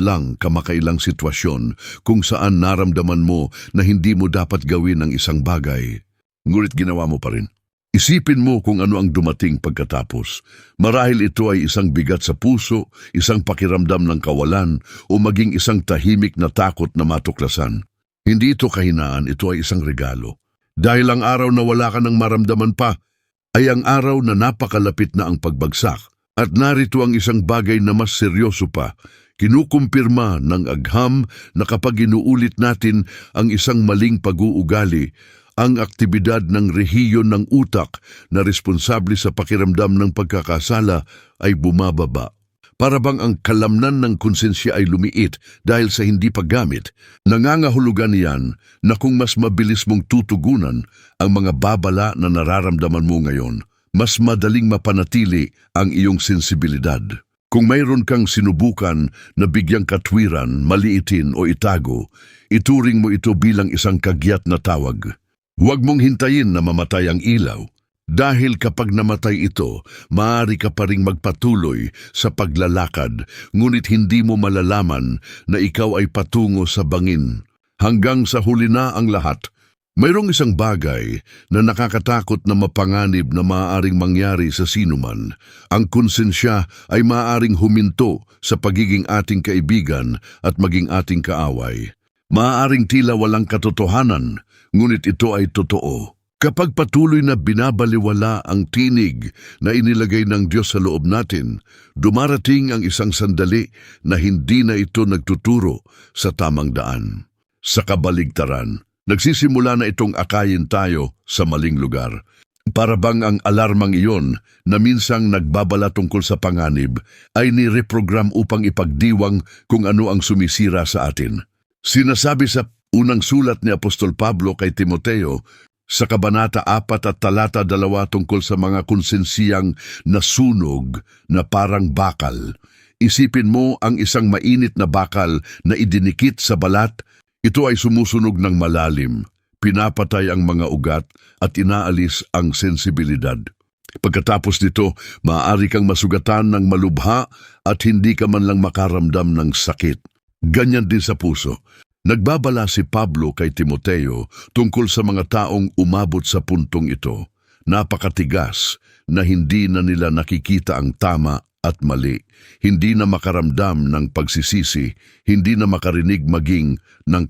lang kamakailang sitwasyon kung saan naramdaman mo na hindi mo dapat gawin ang isang bagay. Ngunit ginawa mo pa rin. Isipin mo kung ano ang dumating pagkatapos. Marahil ito ay isang bigat sa puso, isang pakiramdam ng kawalan, o maging isang tahimik na takot na matuklasan. Hindi ito kahinaan, ito ay isang regalo. Dahil ang araw na wala ka ng maramdaman pa, ay ang araw na napakalapit na ang pagbagsak. At narito ang isang bagay na mas seryoso pa, kinukumpirma ng agham na kapag inuulit natin ang isang maling pag-uugali, ang aktibidad ng rehiyon ng utak na responsable sa pakiramdam ng pagkakasala ay bumababa. Para bang ang kalamnan ng konsensya ay lumiit dahil sa hindi paggamit, nangangahulugan niyan na kung mas mabilis mong tutugunan ang mga babala na nararamdaman mo ngayon, mas madaling mapanatili ang iyong sensibilidad. Kung mayroon kang sinubukan na bigyang katwiran, maliitin o itago, ituring mo ito bilang isang kagyat na tawag. Huwag mong hintayin na mamatay ang ilaw. Dahil kapag namatay ito, maaari ka pa ring magpatuloy sa paglalakad, ngunit hindi mo malalaman na ikaw ay patungo sa bangin. Hanggang sa huli na ang lahat, mayroong isang bagay na nakakatakot na mapanganib na maaaring mangyari sa sinuman. Ang konsensya ay maaaring huminto sa pagiging ating kaibigan at maging ating kaaway. Maaaring tila walang katotohanan, ngunit ito ay totoo. Kapag patuloy na binabaliwala ang tinig na inilagay ng Diyos sa loob natin, dumarating ang isang sandali na hindi na ito nagtuturo sa tamang daan. Sa kabaligtaran, nagsisimula na itong akayin tayo sa maling lugar. Para bang ang alarmang iyon na minsang nagbabala tungkol sa panganib ay nireprogram upang ipagdiwang kung ano ang sumisira sa atin. Sinasabi sa unang sulat ni Apostol Pablo kay Timoteo sa Kabanata 4 at talata 2 tungkol sa mga konsensiyang nasunog na parang bakal. Isipin mo ang isang mainit na bakal na idinikit sa balat. Ito ay sumusunog ng malalim, pinapatay ang mga ugat at inaalis ang sensibilidad. Pagkatapos nito, maaari kang masugatan ng malubha at hindi ka man lang makaramdam ng sakit. Ganyan din sa puso. Nagbabala si Pablo kay Timoteo tungkol sa mga taong umabot sa puntong ito. Napakatigas na hindi na nila nakikita ang tama at mali, hindi na makaramdam ng pagsisisi, hindi na makarinig maging ng